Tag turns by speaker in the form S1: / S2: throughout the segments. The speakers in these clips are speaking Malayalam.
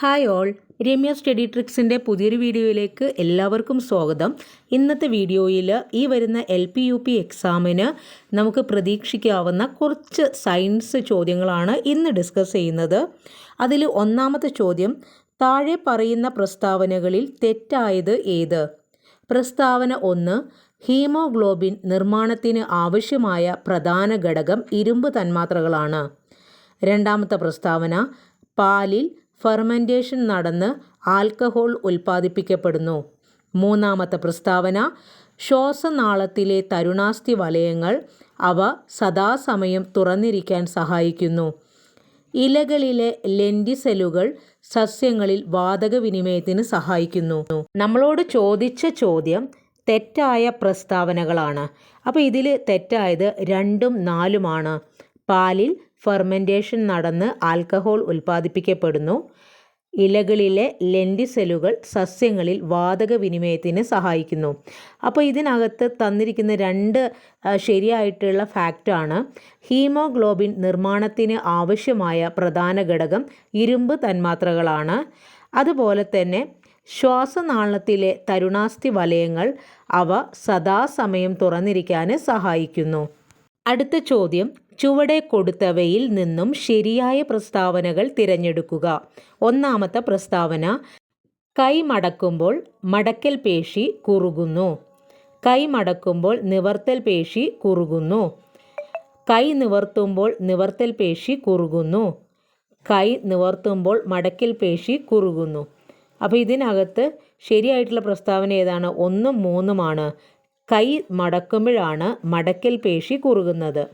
S1: Hi all. രമ്യ സ്റ്റഡി ട്രിക്സിന്റെ പുതിയൊരു വീഡിയോയിലേക്ക് എല്ലാവർക്കും സ്വാഗതം. ഇന്നത്തെ വീഡിയോയിൽ ഈ വരുന്ന എൽ പി യു പി എക്സാമിന് നമുക്ക് പ്രതീക്ഷിക്കാവുന്ന കുറച്ച് സയൻസ് ചോദ്യങ്ങളാണ് ഇന്ന് ഡിസ്കസ് ചെയ്യുന്നത്. അതിൽ ഒന്നാമത്തെ ചോദ്യം താഴെ പറയുന്ന പ്രസ്താവനകളിൽ തെറ്റായത് ഏത്? പ്രസ്താവന ഒന്ന് ഹീമോഗ്ലോബിൻ നിർമ്മാണത്തിന് ആവശ്യമായ പ്രധാന ഘടകം ഇരുമ്പ് തന്മാത്രകളാണ്. രണ്ടാമത്തെ പ്രസ്താവന പാലിൽ ഫെർമെന്റേഷൻ നടന്ന് ആൽക്കഹോൾ ഉൽപ്പാദിപ്പിക്കപ്പെടുന്നു. മൂന്നാമത്തെ പ്രസ്താവന ശ്വാസനാളത്തിലെ തരുണാസ്ഥി വലയങ്ങൾ അവ സദാസമയം തുറന്നിരിക്കാൻ സഹായിക്കുന്നു. ഇലകളിലെ ലെൻഡിസെല്ലുകൾ സസ്യങ്ങളിൽ വാതകവിനിമയത്തിന് സഹായിക്കുന്നു. നമ്മളോട് ചോദിച്ച ചോദ്യം തെറ്റായ പ്രസ്താവനകളാണ്. അപ്പോൾ ഇതിൽ തെറ്റായത് രണ്ടും നാലുമാണ്. പാലിൽ ഫെർമെന്റേഷൻ നടന്ന് ആൽക്കഹോൾ ഉൽപ്പാദിപ്പിക്കപ്പെടുന്നു. ഇലകളിലെ ലെൻഡിസെല്ലുകൾ സസ്യങ്ങളിൽ വാതക വിനിമയത്തിന് സഹായിക്കുന്നു. അപ്പോൾ ഇതിനകത്ത് തന്നിരിക്കുന്ന രണ്ട് ശരിയായിട്ടുള്ള ഫാക്റ്റാണ്. ഹീമോഗ്ലോബിൻ നിർമ്മാണത്തിന് ആവശ്യമായ പ്രധാന ഘടകം ഇരുമ്പ് തന്മാത്രകളാണ്. അതുപോലെ തന്നെ ശ്വാസനാളത്തിലെ തരുണാസ്ഥി വലയങ്ങൾ അവ സദാസമയം തുറന്നിരിക്കാൻ സഹായിക്കുന്നു. അടുത്ത ചോദ്യം ചുവടെ കൊടുത്തവയിൽ നിന്നും ശരിയായ പ്രസ്താവനകൾ തിരഞ്ഞെടുക്കുക. ഒന്നാമത്തെ പ്രസ്താവന കൈ മടക്കുമ്പോൾ മടക്കൽ പേശി കുറുകുന്നു. കൈ മടക്കുമ്പോൾ നിവർത്തൽ പേശി കുറുകുന്നു. കൈ നിവർത്തുമ്പോൾ നിവർത്തൽ പേശി കുറുകുന്നു. കൈ നിവർത്തുമ്പോൾ മടക്കൽ പേശി കുറുകുന്നു. അപ്പോൾ ഇതിനകത്ത് ശരിയായിട്ടുള്ള പ്രസ്താവന ഏതാണ്? ഒന്നും മൂന്നുമാണ് കൈ മടക്കുമ്പോഴാണ് മടക്കൽ പേശി കുറുകുന്നത്.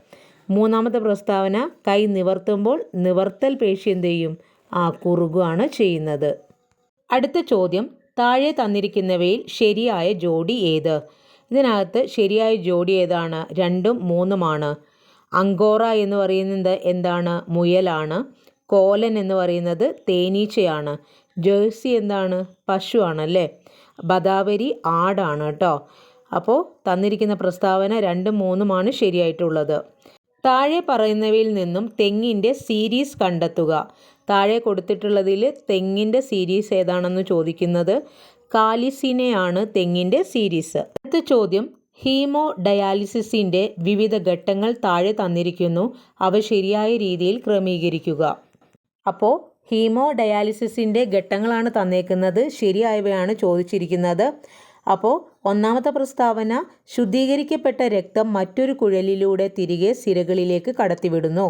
S1: മൂന്നാമത്തെ പ്രസ്താവന കൈ നിവർത്തുമ്പോൾ നിവർത്തൽ പേശി എന്ത് ചെയ്യും? ആ കുറുകുകയാണ് ചെയ്യുന്നത്. അടുത്ത ചോദ്യം താഴെ തന്നിരിക്കുന്നവയിൽ ശരിയായ ജോഡി ഏത്? ഇതിനകത്ത് ശരിയായ ജോഡി ഏതാണ്? രണ്ടും മൂന്നുമാണ്. അങ്കോറ എന്ന് പറയുന്നത് എന്താണ്? മുയലാണ്. കോലൻ എന്ന് പറയുന്നത് തേനീച്ചയാണ്. ജേഴ്സി എന്താണ്? പശുവാണല്ലേ? ബദാവരി ആടാണ് കേട്ടോ. അപ്പോൾ തന്നിരിക്കുന്ന പ്രസ്താവന രണ്ടും മൂന്നുമാണ് ശരിയായിട്ടുള്ളത്. താഴെ പറയുന്നവയിൽ നിന്നും തെങ്ങിന്റെ സീരീസ് കണ്ടെത്തുക. താഴെ കൊടുത്തിട്ടുള്ളതിൽ തെങ്ങിന്റെ സീരീസ് ഏതാണെന്ന് ചോദിക്കുന്നത്? കാലിസിനെയാണ് തെങ്ങിന്റെ സീരീസ് അടുത്ത ചോദ്യം ഹീമോ ഡയാലിസിസിന്റെ വിവിധ ഘട്ടങ്ങൾ താഴെ തന്നിരിക്കുന്നു. അവ ശരിയായ രീതിയിൽ ക്രമീകരിക്കുക. അപ്പോൾ ഹീമോ ഡയാലിസിസിന്റെ ഘട്ടങ്ങളാണ് തന്നേക്കുന്നത്. ശരിയായവയാണ് ചോദിച്ചിരിക്കുന്നത്. അപ്പോൾ ഒന്നാമത്തെ പ്രസ്താവന ശുദ്ധീകരിക്കപ്പെട്ട രക്തം മറ്റൊരു കുഴലിലൂടെ തിരികെ സിരകളിലേക്ക് കടത്തിവിടുന്നു.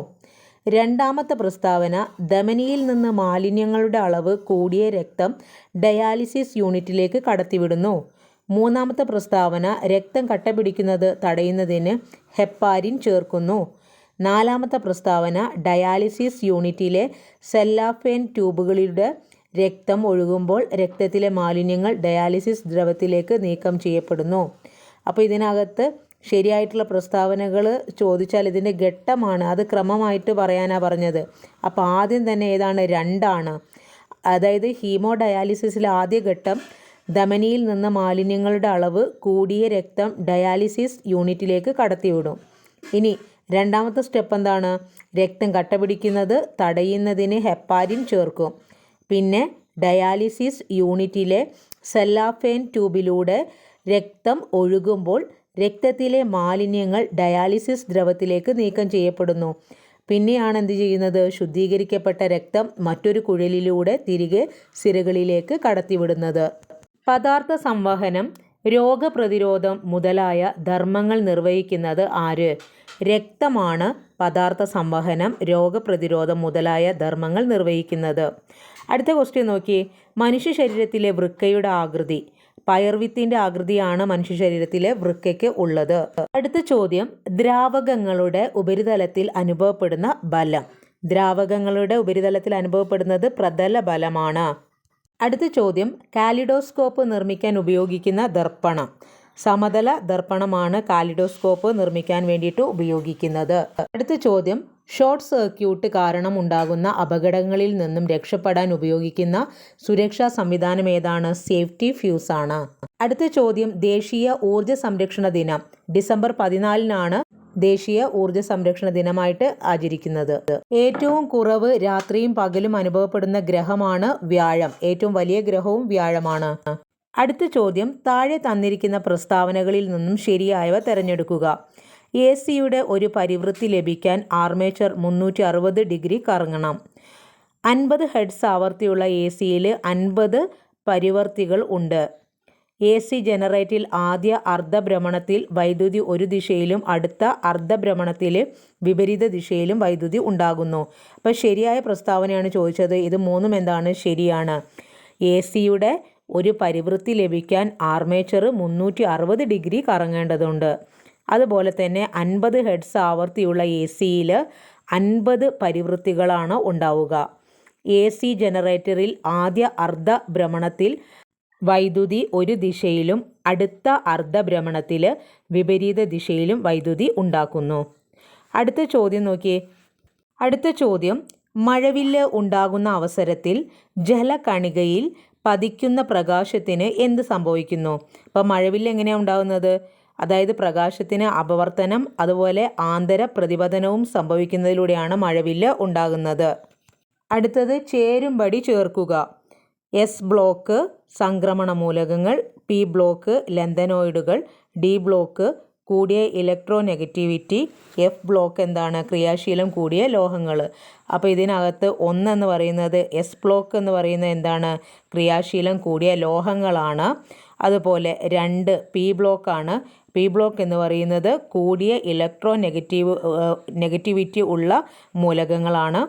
S1: രണ്ടാമത്തെ പ്രസ്താവന ധമനിയിൽ നിന്ന് മാലിന്യങ്ങളുടെ അളവ് കൂടിയ രക്തം ഡയാലിസിസ് യൂണിറ്റിലേക്ക് കടത്തിവിടുന്നു. മൂന്നാമത്തെ പ്രസ്താവന രക്തം കട്ട പിടിക്കുന്നത് തടയുന്നതിന് ഹെപ്പാരിൻ ചേർക്കുന്നു. നാലാമത്തെ പ്രസ്താവന ഡയാലിസിസ് യൂണിറ്റിലെ സെല്ലാഫേൻ ട്യൂബുകളിലൂടെ രക്തം ഒഴുകുമ്പോൾ രക്തത്തിലെ മാലിന്യങ്ങൾ ഡയാലിസിസ് ദ്രവത്തിലേക്ക് നീക്കം ചെയ്യപ്പെടുന്നു. അപ്പോൾ ഇതിനകത്ത് ശരിയായിട്ടുള്ള പ്രസ്താവനകൾ ചോദിച്ചാൽ ഇതിന്റെ ഘട്ടമാണ്. അത് ക്രമമായിട്ട് പറയാനാണ് പറഞ്ഞത്. അപ്പോൾ ആദ്യം തന്നെ ഏതാണ്? രണ്ടാണ്. അതായത് ഹീമോ ഡയാലിസിസിലെ ആദ്യ ഘട്ടം ധമനിയിൽ നിന്ന് മാലിന്യങ്ങളുടെ അളവ് കൂടിയ രക്തം ഡയാലിസിസ് യൂണിറ്റിലേക്ക് കടത്തിവിടും. ഇനി രണ്ടാമത്തെ സ്റ്റെപ്പ് എന്താണ്? രക്തം കട്ടപിടിക്കുന്നത് തടയുന്നതിന് ഹെപ്പാരിൻ ചേർക്കും. പിന്നെ ഡയാലിസിസ് യൂണിറ്റിലെ സെല്ലാഫേൻ ട്യൂബിലൂടെ രക്തം ഒഴുകുമ്പോൾ രക്തത്തിലെ മാലിന്യങ്ങൾ ഡയാലിസിസ് ദ്രവത്തിലേക്ക് നീക്കം ചെയ്യപ്പെടുന്നു. പിന്നെയാണ് എന്ത് ചെയ്യുന്നത്? ശുദ്ധീകരിക്കപ്പെട്ട രക്തം മറ്റൊരു കുഴലിലൂടെ തിരികെ സിരകളിലേക്ക് കടത്തിവിടുന്നത്. പദാർത്ഥ സംവഹനം രോഗപ്രതിരോധം മുതലായ ധർമ്മങ്ങൾ നിർവഹിക്കുന്നത് ആര്? രക്തമാണ് പദാർത്ഥ സംവഹനം രോഗപ്രതിരോധം മുതലായ ധർമ്മങ്ങൾ നിർവഹിക്കുന്നത്. അടുത്ത ക്വസ്റ്റ്യൻ നോക്കി മനുഷ്യ ശരീരത്തിലെ വൃക്കയുടെ ആകൃതി. പയർവിത്തിന്റെ ആകൃതിയാണ് മനുഷ്യ ശരീരത്തിലെ വൃക്കയ്ക്ക് ഉള്ളത്. അടുത്ത ചോദ്യം. ദ്രാവകങ്ങളുടെ ഉപരിതലത്തിൽ അനുഭവപ്പെടുന്ന ബലം. ദ്രാവകങ്ങളുടെ ഉപരിതലത്തിൽ അനുഭവപ്പെടുന്നത് പ്രതല ബലമാണ് അടുത്ത ചോദ്യം കാലിഡോസ്കോപ്പ് നിർമ്മിക്കാൻ ഉപയോഗിക്കുന്ന ദർപ്പണം. സമതല ദർപ്പണമാണ് കാലിഡോസ്കോപ്പ് നിർമ്മിക്കാൻ വേണ്ടിയിട്ട് ഉപയോഗിക്കുന്നത്. അടുത്ത ചോദ്യം ഷോർട്ട് സർക്യൂട്ട് കാരണം ഉണ്ടാകുന്ന അപകടങ്ങളിൽ നിന്നും രക്ഷപ്പെടാൻ ഉപയോഗിക്കുന്ന സുരക്ഷാ സംവിധാനം ഏതാണ്? സേഫ്റ്റി ഫ്യൂസാണ്. അടുത്ത ചോദ്യം ദേശീയ ഊർജ സംരക്ഷണ ദിനം ഡിസംബർ പതിനാലിനാണ് ദേശീയ ഊർജ സംരക്ഷണ ദിനമായിട്ട് ആചരിക്കുന്നത്. ഏറ്റവും കുറവ് രാത്രിയും പകലും അനുഭവപ്പെടുന്ന ഗ്രഹമാണ് വ്യാഴം. ഏറ്റവും വലിയ ഗ്രഹവും വ്യാഴമാണ്. അടുത്ത ചോദ്യം താഴെ തന്നിരിക്കുന്ന പ്രസ്താവനകളിൽ നിന്നും ശരിയായവ തിരഞ്ഞെടുക്കുക. എ സിയുടെ ഒരു പരിവൃത്തി ലഭിക്കാൻ ആർമേച്ചർ മുന്നൂറ്റി അറുപത് ഡിഗ്രി കറങ്ങണം. അൻപത് ഹെഡ്സ് ആവർത്തിയുള്ള എ സിയിൽ അൻപത് പരിവർത്തികൾ ഉണ്ട്. എ സി ജനറേറ്റിൽ ആദ്യ അർദ്ധഭ്രമണത്തിൽ വൈദ്യുതി ഒരു ദിശയിലും അടുത്ത അർദ്ധഭ്രമണത്തിൽ വിപരീത ദിശയിലും വൈദ്യുതി ഉണ്ടാകുന്നു. അപ്പോൾ ശരിയായ പ്രസ്താവനയാണ് ചോദിച്ചത്. ഇത് മൂന്നും എന്താണ്? ശരിയാണ്. എ സിയുടെ ഒരു പരിവൃത്തി ലഭിക്കാൻ ആർമേച്ചർ മുന്നൂറ്റി അറുപത് ഡിഗ്രി കറങ്ങേണ്ടതുണ്ട്. അതുപോലെ തന്നെ അൻപത് ഹെഡ്സ് ആവർത്തിയുള്ള എ സിയിൽ അൻപത് പരിവൃത്തികളാണ് ഉണ്ടാവുക. എ സി ജനറേറ്ററിൽ ആദ്യ അർദ്ധ ഭ്രമണത്തിൽ വൈദ്യുതി ഒരു ദിശയിലും അടുത്ത അർദ്ധഭ്രമണത്തിൽ വിപരീത ദിശയിലും വൈദ്യുതി ഉണ്ടാക്കുന്നു. അടുത്ത ചോദ്യം നോക്കിയേ. അടുത്ത ചോദ്യം. മഴവില്ല് ഉണ്ടാകുന്ന അവസരത്തിൽ ജലകണികയിൽ പതിക്കുന്ന പ്രകാശത്തിന് എന്ത് സംഭവിക്കുന്നു? അപ്പോൾ മഴവില്ല് എങ്ങനെയാണ് ഉണ്ടാകുന്നത്? അതായത് പ്രകാശത്തിന് അപവർത്തനം അതുപോലെ ആന്തര പ്രതിപതനവും സംഭവിക്കുന്നതിലൂടെയാണ് മഴവില്ല് ഉണ്ടാകുന്നത്. അടുത്തത്. ചേരുംപടി ചേർക്കുക. എസ് ബ്ലോക്ക് സംക്രമണ മൂലകങ്ങൾ പി ബ്ലോക്ക് ലെന്തനോയിഡുകൾ ഡി ബ്ലോക്ക് കൂടിയ ഇലക്ട്രോ നെഗറ്റിവിറ്റി എഫ് ബ്ലോക്ക് എന്താണ് ക്രിയാശീലം കൂടിയ ലോഹങ്ങൾ. അപ്പോൾ ഇതിനകത്ത് ഒന്നെന്ന് പറയുന്നത് എസ് ബ്ലോക്ക് എന്ന് പറയുന്നത് എന്താണ്? ക്രിയാശീലം കൂടിയ ലോഹങ്ങളാണ്. അതുപോലെ രണ്ട് പി ബ്ലോക്കാണ് പി ബ്ലോക്ക് എന്ന് പറയുന്നത് കൂടിയ ഇലക്ട്രോ നെഗറ്റീവ് നെഗറ്റിവിറ്റി ഉള്ള മൂലകങ്ങളാണ്.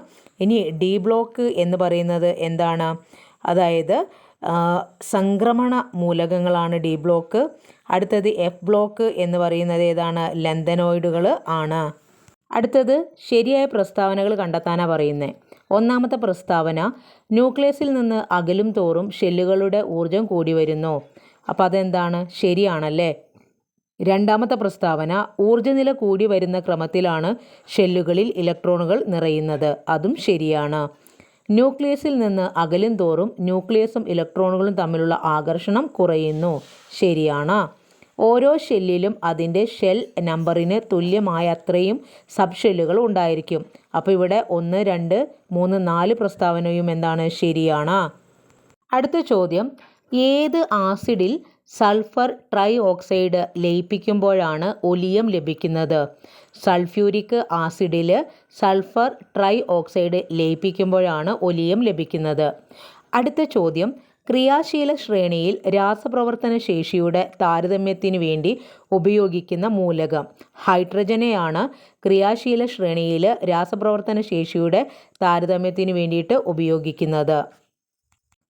S1: ഇനി ഡി ബ്ലോക്ക് എന്ന് പറയുന്നത് എന്താണ്? അതായത് സംക്രമണ മൂലകങ്ങളാണ് ഡി ബ്ലോക്ക്. അടുത്തത് എഫ് ബ്ലോക്ക് എന്ന് പറയുന്നത് ഏതാണ്? ലന്തനോയിഡുകൾ ആണ്. അടുത്തത് ശരിയായ പ്രസ്താവനകൾ കണ്ടെത്താനാണ് പറയുന്നത് ഒന്നാമത്തെ പ്രസ്താവന ന്യൂക്ലിയസിൽ നിന്ന് അകലും തോറും ഷെല്ലുകളുടെ ഊർജം കൂടി വരുന്നു. അപ്പോൾ അതെന്താണ്? ശരിയാണല്ലേ? രണ്ടാമത്തെ പ്രസ്താവന ഊർജനില കൂടി വരുന്ന ക്രമത്തിലാണ് ഷെല്ലുകളിൽ ഇലക്ട്രോണുകൾ നിറയുന്നത്. അതും ശരിയാണ്. ന്യൂക്ലിയസിൽ നിന്ന് അകലും തോറും ന്യൂക്ലിയസും ഇലക്ട്രോണുകളും തമ്മിലുള്ള ആകർഷണം കുറയുന്നു. ശരിയാണ്. ഓരോ ഷെല്ലിലും അതിന്റെ ഷെൽ നമ്പറിന് തുല്യമായ അത്രയും സബ് ഷെല്ലുകൾ ഉണ്ടായിരിക്കും. അപ്പോൾ ഇവിടെ ഒന്ന് രണ്ട് മൂന്ന് നാല് പ്രസ്താവനയും എന്താണ്? ശരിയാണ്. അടുത്ത ചോദ്യം. ഏത് ആസിഡിൽ സൾഫർ ട്രൈ ഓക്സൈഡ് ലയിപ്പിക്കുമ്പോഴാണ് ഒലിയം ലഭിക്കുന്നത്. സൾഫ്യൂരിക് ആസിഡിൽ സൾഫർ ട്രൈ ഓക്സൈഡ് ലയിപ്പിക്കുമ്പോഴാണ് ഒലിയം ലഭിക്കുന്നത്. അടുത്ത ചോദ്യം. ക്രിയാശീല ശ്രേണിയിൽ രാസപ്രവർത്തന ശേഷിയുടെ താരതമ്യത്തിന് വേണ്ടി ഉപയോഗിക്കുന്ന മൂലകം ഹൈഡ്രജനെയാണ് ക്രിയാശീല ശ്രേണിയിൽ രാസപ്രവർത്തന ശേഷിയുടെ താരതമ്യത്തിന് വേണ്ടിയിട്ട് ഉപയോഗിക്കുന്നത്.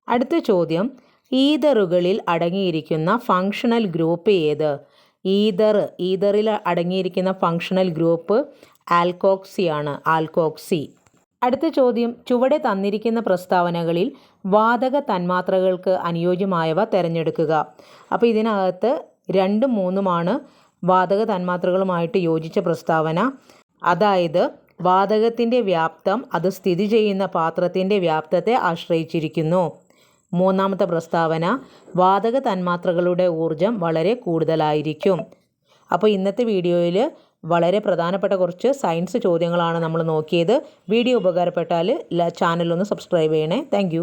S1: അടുത്ത ചോദ്യം. ഈതറുകളിൽ അടങ്ങിയിരിക്കുന്ന ഫങ്ഷണൽ ഗ്രൂപ്പ് ഏത്? ഈതർ ഈതറിൽ അടങ്ങിയിരിക്കുന്ന ഫങ്ഷണൽ ഗ്രൂപ്പ് ആൽക്കോക്സിയാണ് ആൽക്കോക്സി അടുത്ത ചോദ്യം ചുവടെ തന്നിരിക്കുന്ന പ്രസ്താവനകളിൽ വാതക തന്മാത്രകൾക്ക് അനുയോജ്യമായവ തിരഞ്ഞെടുക്കുക. അപ്പോൾ ഇതിനകത്ത് രണ്ടും മൂന്നുമാണ് വാതക തന്മാത്രകളുമായിട്ട് യോജിച്ച പ്രസ്താവന. അതായത് വാതകത്തിന്റെ വ്യാപ്തം അത് സ്ഥിതി ചെയ്യുന്ന പാത്രത്തിന്റെ വ്യാപ്തത്തെ ആശ്രയിച്ചിരിക്കുന്നു. മൂന്നാമത്തെ പ്രസ്താവന വാതക തന്മാത്രകളുടെ ഊർജം വളരെ കൂടുതലായിരിക്കും. അപ്പോൾ ഇന്നത്തെ വീഡിയോയിൽ വളരെ പ്രധാനപ്പെട്ട കുറച്ച് സയൻസ് ചോദ്യങ്ങളാണ് നമ്മൾ നോക്കിയത്. വീഡിയോ ഉപകാരപ്പെട്ടാൽ ചാനലൊന്ന് സബ്സ്ക്രൈബ് ചെയ്യണേ. താങ്ക്